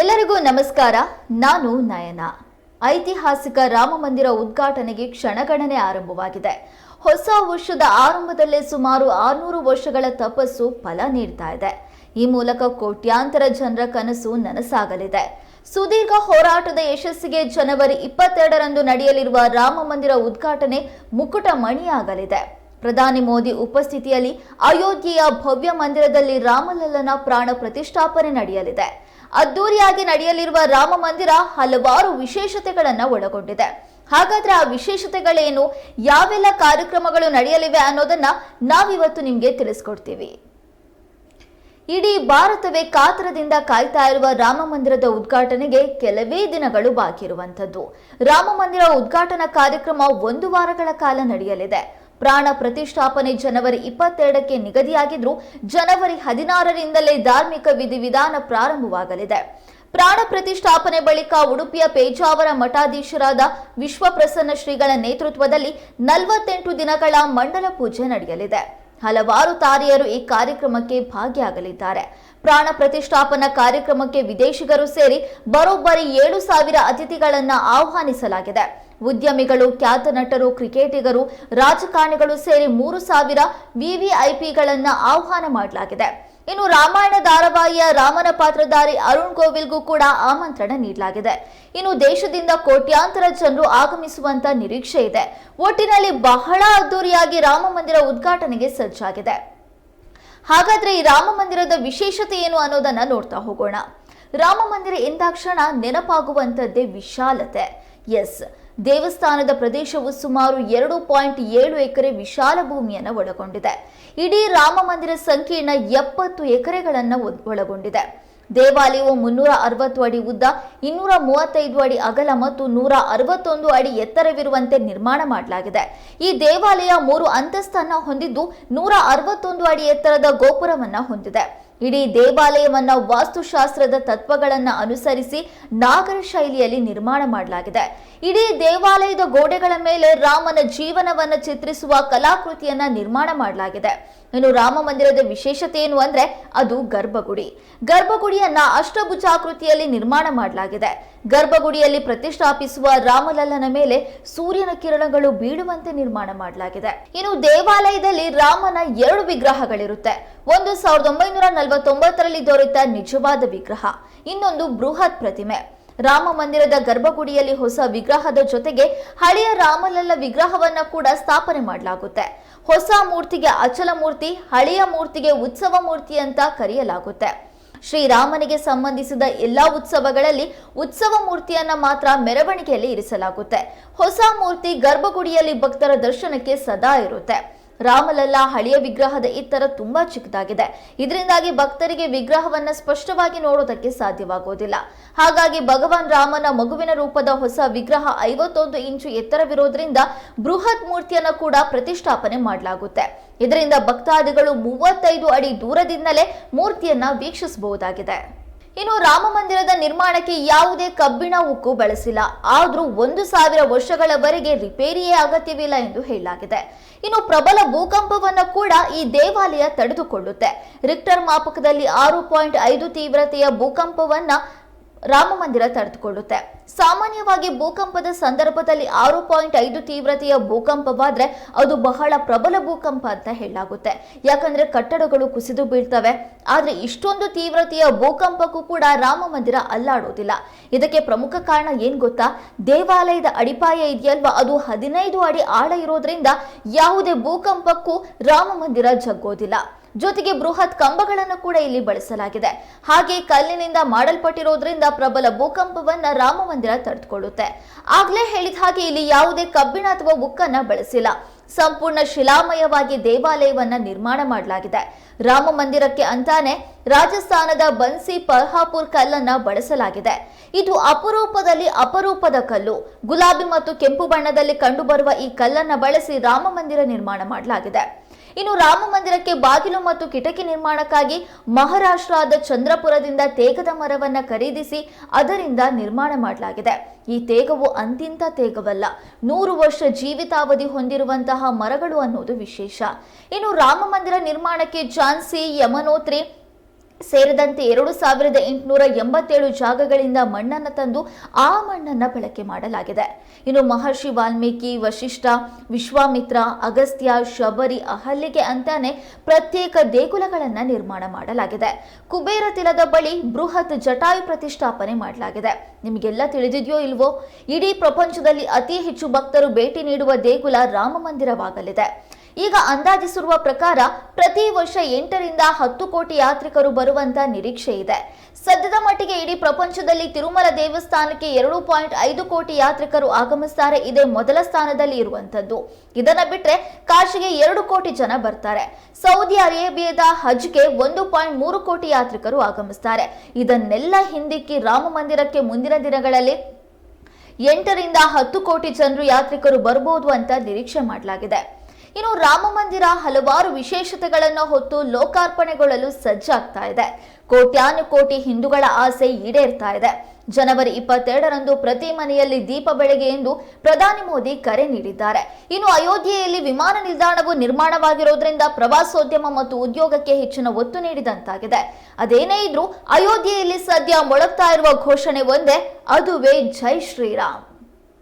ಎಲ್ಲರಿಗೂ ನಮಸ್ಕಾರ. ನಾನು ನಯನ. ಐತಿಹಾಸಿಕ ರಾಮ ಮಂದಿರ ಉದ್ಘಾಟನೆಗೆ ಕ್ಷಣಗಣನೆ ಆರಂಭವಾಗಿದೆ. ಹೊಸ ವರ್ಷದ ಆರಂಭದಲ್ಲೇ ಸುಮಾರು ಆರುನೂರು ವರ್ಷಗಳ ತಪಸ್ಸು ಫಲ ನೀಡ್ತಾ ಇದೆ. ಈ ಮೂಲಕ ಕೋಟ್ಯಾಂತರ ಜನರ ಕನಸು ನನಸಾಗಲಿದೆ. ಸುದೀರ್ಘ ಹೋರಾಟದ ಯಶಸ್ಸಿಗೆ ಜನವರಿ ಇಪ್ಪತ್ತೆರಡರಂದು ನಡೆಯಲಿರುವ ರಾಮ ಮಂದಿರ ಉದ್ಘಾಟನೆ ಮುಕುಟ ಮಣಿಯಾಗಲಿದೆ ಪ್ರಧಾನಿ ಮೋದಿ ಉಪಸ್ಥಿತಿಯಲ್ಲಿ ಅಯೋಧ್ಯೆಯ ಭವ್ಯ ಮಂದಿರದಲ್ಲಿ ರಾಮಲಲ್ಲನ ಪ್ರಾಣ ಪ್ರತಿಷ್ಠಾಪನೆ ನಡೆಯಲಿದೆ. ಅದ್ದೂರಿಯಾಗಿ ನಡೆಯಲಿರುವ ರಾಮ ಮಂದಿರ ಹಲವಾರು ವಿಶೇಷತೆಗಳನ್ನ ಒಳಗೊಂಡಿದೆ. ಹಾಗಾದ್ರೆ ಆ ವಿಶೇಷತೆಗಳೇನು? ಯಾವೆಲ್ಲ ಕಾರ್ಯಕ್ರಮಗಳು ನಡೆಯಲಿವೆ ಅನ್ನೋದನ್ನ ನಾವಿವತ್ತು ನಿಮಗೆ ತಿಳಿಸ್ಕೊಡ್ತೀವಿ. ಇಡೀ ಭಾರತವೇ ಕಾತರದಿಂದ ಕಾಯ್ತಾ ಇರುವ ರಾಮ ಮಂದಿರದ ಉದ್ಘಾಟನೆಗೆ ಕೆಲವೇ ದಿನಗಳು ಬಾಕಿ ಇರುವಂತದ್ದು ರಾಮ ಮಂದಿರ ಉದ್ಘಾಟನಾ ಕಾರ್ಯಕ್ರಮ ಒಂದು ವಾರಗಳ ಕಾಲ ನಡೆಯಲಿದೆ. ಪ್ರಾಣ ಪ್ರತಿಷ್ಠಾಪನೆ ಜನವರಿ ಇಪ್ಪತ್ತೆರಡಕ್ಕೆ ನಿಗದಿಯಾಗಿದ್ರೂ ಜನವರಿ ಹದಿನಾರರಿಂದಲೇ ಧಾರ್ಮಿಕ ವಿಧಿವಿಧಾನ ಪ್ರಾರಂಭವಾಗಲಿದೆ. ಪ್ರಾಣ ಪ್ರತಿಷ್ಠಾಪನೆ ಬಳಿಕ ಉಡುಪಿಯ ಪೇಜಾವರ ಮಠಾಧೀಶರಾದ ವಿಶ್ವಪ್ರಸನ್ನ ಶ್ರೀಗಳ ನೇತೃತ್ವದಲ್ಲಿ ನಲವತ್ತೆಂಟು ದಿನಗಳ ಮಂಡಲ ಪೂಜೆ ನಡೆಯಲಿದೆ. ಹಲವಾರು ತಾರೆಯರು ಈ ಕಾರ್ಯಕ್ರಮಕ್ಕೆ ಭಾಗಿಯಾಗಲಿದ್ದಾರೆ. ಪ್ರಾಣ ಪ್ರತಿಷ್ಠಾಪನಾ ಕಾರ್ಯಕ್ರಮಕ್ಕೆ ವಿದೇಶಿಗರು ಸೇರಿ ಬರೋಬ್ಬರಿ ಏಳು ಸಾವಿರ ಅತಿಥಿಗಳನ್ನು ಆಹ್ವಾನಿಸಲಾಗಿದೆ. ಉದ್ಯಮಿಗಳು, ಖ್ಯಾತ ನಟರು, ಕ್ರಿಕೆಟಿಗರು, ರಾಜಕಾರಣಿಗಳು ಸೇರಿ ಮೂರು ಸಾವಿರ ವಿವಿಐಪಿಗಳನ್ನ ಆಹ್ವಾನ ಮಾಡಲಾಗಿದೆ. ಇನ್ನು ರಾಮಾಯಣ ಧಾರಾವಾಹಿಯ ರಾಮನ ಪಾತ್ರಧಾರಿ ಅರುಣ್ ಗೋವಿಲ್ಗೂ ಕೂಡ ಆಮಂತ್ರಣ ನೀಡಲಾಗಿದೆ. ಇನ್ನು ದೇಶದಿಂದ ಕೋಟ್ಯಾಂತರ ಜನರು ಆಗಮಿಸುವಂತ ನಿರೀಕ್ಷೆ ಇದೆ. ಒಟ್ಟಿನಲ್ಲಿ ಬಹಳ ಅದ್ದೂರಿಯಾಗಿ ರಾಮ ಮಂದಿರ ಉದ್ಘಾಟನೆಗೆ ಸಜ್ಜಾಗಿದೆ. ಹಾಗಾದ್ರೆ ಈ ರಾಮ ಮಂದಿರದ ವಿಶೇಷತೆ ಏನು ಅನ್ನೋದನ್ನ ನೋಡ್ತಾ ಹೋಗೋಣ. ರಾಮ ಮಂದಿರ ಎಂದಾಕ್ಷಣ ನೆನಪಾಗುವಂಥದ್ದೇ ವಿಶಾಲತೆ. ಎಸ್. ದೇವಸ್ಥಾನದ ಪ್ರದೇಶವು ಸುಮಾರು ಎರಡು ಪಾಯಿಂಟ್ ಏಳು ಎಕರೆ ವಿಶಾಲ ಭೂಮಿಯನ್ನು ಒಳಗೊಂಡಿದೆ. ಇಡೀ ರಾಮ ಮಂದಿರ ಸಂಕೀರ್ಣ ಎಪ್ಪತ್ತು ಎಕರೆಗಳನ್ನು ಒಳಗೊಂಡಿದೆ. ದೇವಾಲಯವು ಮುನ್ನೂರ ಅರವತ್ತು ಅಡಿ ಉದ್ದ, ಇನ್ನೂರ ಮೂವತ್ತೈದು ಅಡಿ ಅಗಲ ಮತ್ತು ನೂರ ಅರವತ್ತೊಂದು ಅಡಿ ಎತ್ತರವಿರುವಂತೆ ನಿರ್ಮಾಣ ಮಾಡಲಾಗಿದೆ. ಈ ದೇವಾಲಯ ಮೂರು ಅಂತಸ್ತನ್ನ ಹೊಂದಿದ್ದು ನೂರ ಅರವತ್ತೊಂದು ಅಡಿ ಎತ್ತರದ ಗೋಪುರವನ್ನು ಹೊಂದಿದೆ. ಇಡೀ ದೇವಾಲಯವನ್ನ ವಾಸ್ತುಶಾಸ್ತ್ರದ ತತ್ವಗಳನ್ನ ಅನುಸರಿಸಿ ನಾಗರ ಶೈಲಿಯಲ್ಲಿ ನಿರ್ಮಾಣ ಮಾಡಲಾಗಿದೆ. ಇಡೀ ದೇವಾಲಯದ ಗೋಡೆಗಳ ಮೇಲೆ ರಾಮನ ಜೀವನವನ್ನ ಚಿತ್ರಿಸುವ ಕಲಾಕೃತಿಯನ್ನ ನಿರ್ಮಾಣ ಮಾಡಲಾಗಿದೆ. ಇನ್ನು ರಾಮ ಮಂದಿರದ ವಿಶೇಷತೆ ಏನು ಅಂದ್ರೆ ಅದು ಗರ್ಭಗುಡಿ. ಗರ್ಭಗುಡಿಯನ್ನ ಅಷ್ಟಭುಜಾಕೃತಿಯಲ್ಲಿ ನಿರ್ಮಾಣ ಮಾಡಲಾಗಿದೆ. ಗರ್ಭಗುಡಿಯಲ್ಲಿ ಪ್ರತಿಷ್ಠಾಪಿಸುವ ರಾಮಲಲ್ಲನ ಮೇಲೆ ಸೂರ್ಯನ ಕಿರಣಗಳು ಬೀಳುವಂತೆ ನಿರ್ಮಾಣ ಮಾಡಲಾಗಿದೆ. ಇನ್ನು ದೇವಾಲಯದಲ್ಲಿ ರಾಮನ ಎರಡು ವಿಗ್ರಹಗಳಿರುತ್ತೆ. ಒಂದು ಸಾವಿರದ ಒಂಬೈನೂರ ನಲವತ್ತೊಂಬತ್ತರಲ್ಲಿ ದೊರೆತ ನಿಜವಾದ ವಿಗ್ರಹ, ಇನ್ನೊಂದು ಬೃಹತ್ ಪ್ರತಿಮೆ. ರಾಮ ಮಂದಿರದ ಗರ್ಭಗುಡಿಯಲ್ಲಿ ಹೊಸ ವಿಗ್ರಹದ ಜೊತೆಗೆ ಹಳೆಯ ರಾಮಲಲ್ಲ ವಿಗ್ರಹವನ್ನ ಕೂಡ ಸ್ಥಾಪನೆ ಮಾಡಲಾಗುತ್ತೆ. ಹೊಸ ಮೂರ್ತಿಗೆ ಅಚಲ ಮೂರ್ತಿ, ಹಳೆಯ ಮೂರ್ತಿಗೆ ಉತ್ಸವ ಮೂರ್ತಿ ಅಂತ ಕರೆಯಲಾಗುತ್ತೆ. ಶ್ರೀರಾಮನಿಗೆ ಸಂಬಂಧಿಸಿದ ಎಲ್ಲಾ ಉತ್ಸವಗಳಲ್ಲಿ ಉತ್ಸವ ಮೂರ್ತಿಯನ್ನ ಮಾತ್ರ ಮೆರವಣಿಗೆಯಲ್ಲಿ ಇರಿಸಲಾಗುತ್ತೆ. ಹೊಸ ಮೂರ್ತಿ ಗರ್ಭಗುಡಿಯಲ್ಲಿ ಭಕ್ತರ ದರ್ಶನಕ್ಕೆ ಸದಾ ಇರುತ್ತೆ. ರಾಮಲಲ್ಲ ಹಳೆಯ ವಿಗ್ರಹದ ಎತ್ತರ ತುಂಬಾ ಚಿಕ್ಕದಾಗಿದೆ. ಇದರಿಂದಾಗಿ ಭಕ್ತರಿಗೆ ವಿಗ್ರಹವನ್ನ ಸ್ಪಷ್ಟವಾಗಿ ನೋಡೋದಕ್ಕೆ ಸಾಧ್ಯವಾಗುವುದಿಲ್ಲ ಹಾಗಾಗಿ ಭಗವಾನ್ ರಾಮನ ಮಗುವಿನ ರೂಪದ ಹೊಸ ವಿಗ್ರಹ ಐವತ್ತೊಂದು ಇಂಚು ಎತ್ತರವಿರೋದ್ರಿಂದ ಬೃಹತ್ ಮೂರ್ತಿಯನ್ನು ಕೂಡ ಪ್ರತಿಷ್ಠಾಪನೆ ಮಾಡಲಾಗುತ್ತೆ. ಇದರಿಂದ ಭಕ್ತಾದಿಗಳು ಮೂವತ್ತೈದು ಅಡಿ ದೂರದಿಂದಲೇ ಮೂರ್ತಿಯನ್ನ ವೀಕ್ಷಿಸಬಹುದಾಗಿದೆ. ಇನ್ನು ರಾಮ ಮಂದಿರದ ನಿರ್ಮಾಣಕ್ಕೆ ಯಾವುದೇ ಕಬ್ಬಿಣ, ಉಕ್ಕು ಬಳಸಿಲ್ಲ. ಆದರೂ ಒಂದು ಸಾವಿರ ವರ್ಷಗಳವರೆಗೆ ರಿಪೇರಿಯೇ ಅಗತ್ಯವಿಲ್ಲ ಎಂದು ಹೇಳಲಾಗಿದೆ. ಇನ್ನು ಪ್ರಬಲ ಭೂಕಂಪವನ್ನ ಕೂಡ ಈ ದೇವಾಲಯ ತಡೆದುಕೊಳ್ಳುತ್ತೆ. ರಿಕ್ಟರ್ ಮಾಪಕದಲ್ಲಿ ಆರು ಪಾಯಿಂಟ್ ಐದು ತೀವ್ರತೆಯ ಭೂಕಂಪವನ್ನ ರಾಮ ಮಂದಿರ ತಡೆದುಕೊಳ್ಳುತ್ತೆ. ಸಾಮಾನ್ಯವಾಗಿ ಭೂಕಂಪದ ಸಂದರ್ಭದಲ್ಲಿ ಆರು ಪಾಯಿಂಟ್ ಐದು ತೀವ್ರತೆಯ ಭೂಕಂಪವಾದ್ರೆ ಅದು ಬಹಳ ಪ್ರಬಲ ಭೂಕಂಪ ಅಂತ ಹೇಳಲಾಗುತ್ತೆ. ಯಾಕಂದ್ರೆ ಕಟ್ಟಡಗಳು ಕುಸಿದು ಬೀಳ್ತವೆ. ಆದ್ರೆ ಇಷ್ಟೊಂದು ತೀವ್ರತೆಯ ಭೂಕಂಪಕ್ಕೂ ಕೂಡ ರಾಮ ಮಂದಿರ ಅಲ್ಲಾಡೋದಿಲ್ಲ. ಇದಕ್ಕೆ ಪ್ರಮುಖ ಕಾರಣ ಏನ್ ಗೊತ್ತಾ? ದೇವಾಲಯದ ಅಡಿಪಾಯ ಇದೆಯಲ್ವಾ? ಅದು ಹದಿನೈದು ಅಡಿ ಆಳ ಇರೋದ್ರಿಂದ ಯಾವುದೇ ಭೂಕಂಪಕ್ಕೂ ರಾಮ ಮಂದಿರ ಜಗ್ಗೋದಿಲ್ಲ. ಜೊತೆಗೆ ಬೃಹತ್ ಕಂಬಗಳನ್ನು ಕೂಡ ಇಲ್ಲಿ ಬಳಸಲಾಗಿದೆ. ಹಾಗೆ ಕಲ್ಲಿನಿಂದ ಮಾಡಲ್ಪಟ್ಟಿರೋದ್ರಿಂದ ಪ್ರಬಲ ಭೂಕಂಪವನ್ನ ರಾಮ ಮಂದಿರ ತಡೆದುಕೊಳ್ಳುತ್ತೆ ಆಗ್ಲೇ ಹೇಳಿದ ಹಾಗೆ ಇಲ್ಲಿ ಯಾವುದೇ ಕಬ್ಬಿಣ ಅಥವಾ ಉಕ್ಕನ್ನ ಬಳಸಿಲ್ಲ. ಸಂಪೂರ್ಣ ಶಿಲಾಮಯವಾಗಿ ದೇವಾಲಯವನ್ನ ನಿರ್ಮಾಣ ಮಾಡಲಾಗಿದೆ. ರಾಮ ಮಂದಿರಕ್ಕೆ ಅಂತಾನೆ ರಾಜಸ್ಥಾನದ ಬನ್ಸಿ ಪರ್ಹಾಪುರ್ ಕಲ್ಲನ್ನ ಬಳಸಲಾಗಿದೆ. ಇದು ಅಪರೂಪದಲ್ಲಿ ಅಪರೂಪದ ಕಲ್ಲು. ಗುಲಾಬಿ ಮತ್ತು ಕೆಂಪು ಬಣ್ಣದಲ್ಲಿ ಕಂಡುಬರುವ ಈ ಕಲ್ಲನ್ನ ಬಳಸಿ ರಾಮ ಮಂದಿರ ನಿರ್ಮಾಣ ಮಾಡಲಾಗಿದೆ. ಇನ್ನು ರಾಮ ಮಂದಿರಕ್ಕೆ ಬಾಗಿಲು ಮತ್ತು ಕಿಟಕಿ ನಿರ್ಮಾಣಕ್ಕಾಗಿ ಮಹಾರಾಷ್ಟ್ರದ ಚಂದ್ರಪುರದಿಂದ ತೇಗದ ಮರವನ್ನ ಖರೀದಿಸಿ ಅದರಿಂದ ನಿರ್ಮಾಣ ಮಾಡಲಾಗಿದೆ. ಈ ತೇಗವು ಅಂತಿಂತ ತೇಗವಲ್ಲ. ನೂರು ವರ್ಷ ಜೀವಿತಾವಧಿ ಹೊಂದಿರುವಂತಹ ಮರಗಳು ಅನ್ನೋದು ವಿಶೇಷ. ಇನ್ನು ರಾಮ ಮಂದಿರ ನಿರ್ಮಾಣಕ್ಕೆ ಝಾನ್ಸಿ, ಯಮನೋತ್ರಿ ಸೇರಿದಂತೆ ಎರಡು ಸಾವಿರದ ಎಂಟುನೂರ ಎಂಬತ್ತೇಳು ಜಾಗಗಳಿಂದ ಮಣ್ಣನ್ನು ತಂದು ಆ ಮಣ್ಣನ್ನು ಬಳಕೆ ಮಾಡಲಾಗಿದೆ. ಇನ್ನು ಮಹರ್ಷಿ ವಾಲ್ಮೀಕಿ, ವಶಿಷ್ಠ, ವಿಶ್ವಾಮಿತ್ರ, ಅಗಸ್ತ್ಯ, ಶಬರಿ ಅಹಲ್ಲಿಗೆ ಅಂತಾನೆ ಪ್ರತ್ಯೇಕ ದೇಗುಲಗಳನ್ನು ನಿರ್ಮಾಣ ಮಾಡಲಾಗಿದೆ. ಕುಬೇರ ತಿಲದ ಬಳಿ ಬೃಹತ್ ಜಟಾಯು ಪ್ರತಿಷ್ಠಾಪನೆ ಮಾಡಲಾಗಿದೆ. ನಿಮಗೆಲ್ಲ ತಿಳಿದಿದೆಯೋ ಇಲ್ವೋ? ಇಡೀ ಪ್ರಪಂಚದಲ್ಲಿ ಅತಿ ಹೆಚ್ಚು ಭಕ್ತರು ಭೇಟಿ ನೀಡುವ ದೇಗುಲ ರಾಮ ಮಂದಿರವಾಗಲಿದೆ. ಈಗ ಅಂದಾಜಿಸಿರುವ ಪ್ರಕಾರ ಪ್ರತಿ ವರ್ಷ ಎಂಟರಿಂದ ಹತ್ತು ಕೋಟಿ ಯಾತ್ರಿಕರು ಬರುವಂತ ನಿರೀಕ್ಷೆ ಇದೆ. ಸದ್ಯದ ಮಟ್ಟಿಗೆ ಇಡೀ ಪ್ರಪಂಚದಲ್ಲಿ ತಿರುಮಲ ದೇವಸ್ಥಾನಕ್ಕೆ ಎರಡು ಪಾಯಿಂಟ್ ಐದು ಕೋಟಿ ಯಾತ್ರಿಕರು ಆಗಮಿಸ್ತಾರೆ. ಇದೇ ಮೊದಲ ಸ್ಥಾನದಲ್ಲಿ ಇರುವಂತದ್ದು. ಇದನ್ನ ಬಿಟ್ರೆ ಕಾಶಿಗೆ ಎರಡು ಕೋಟಿ ಜನ ಬರ್ತಾರೆ. ಸೌದಿ ಅರೇಬಿಯಾದ ಹಜ್ಗೆ ಒಂದು ಪಾಯಿಂಟ್ ಮೂರು ಕೋಟಿ ಯಾತ್ರಿಕರು ಆಗಮಿಸ್ತಾರೆ. ಇದನ್ನೆಲ್ಲ ಹಿಂದಿಕ್ಕಿ ರಾಮ ಮಂದಿರಕ್ಕೆ ಮುಂದಿನ ದಿನಗಳಲ್ಲಿ ಎಂಟರಿಂದ ಹತ್ತು ಕೋಟಿ ಜನರು ಯಾತ್ರಿಕರು ಬರಬಹುದು ಅಂತ ನಿರೀಕ್ಷೆ ಮಾಡಲಾಗಿದೆ. ಇನ್ನು ರಾಮ ಮಂದಿರ ಹಲವಾರು ವಿಶೇಷತೆಗಳನ್ನು ಹೊತ್ತು ಲೋಕಾರ್ಪಣೆಗೊಳ್ಳಲು ಸಜ್ಜಾಗ್ತಾ ಇದೆ. ಕೋಟ್ಯಾನು ಕೋಟಿ ಹಿಂದೂಗಳ ಆಸೆ ಈಡೇರ್ತಾ ಇದೆ. ಜನವರಿ ಇಪ್ಪತ್ತೆರಡರಂದು ಪ್ರತಿ ಮನೆಯಲ್ಲಿ ದೀಪ ಬೆಳಗ್ಗೆ ಎಂದು ಪ್ರಧಾನಿ ಮೋದಿ ಕರೆ ನೀಡಿದ್ದಾರೆ. ಇನ್ನು ಅಯೋಧ್ಯೆಯಲ್ಲಿ ವಿಮಾನ ನಿಲ್ದಾಣವು ನಿರ್ಮಾಣವಾಗಿರೋದ್ರಿಂದ ಪ್ರವಾಸೋದ್ಯಮ ಮತ್ತು ಉದ್ಯೋಗಕ್ಕೆ ಹೆಚ್ಚಿನ ಒತ್ತು ನೀಡಿದಂತಾಗಿದೆ. ಅದೇನೇ ಇದ್ರೂ ಅಯೋಧ್ಯೆಯಲ್ಲಿ ಸದ್ಯ ಮೊಳಗ್ತಾ ಇರುವ ಘೋಷಣೆ ಒಂದೇ, ಅದುವೇ ಜೈ ಶ್ರೀರಾಮ್.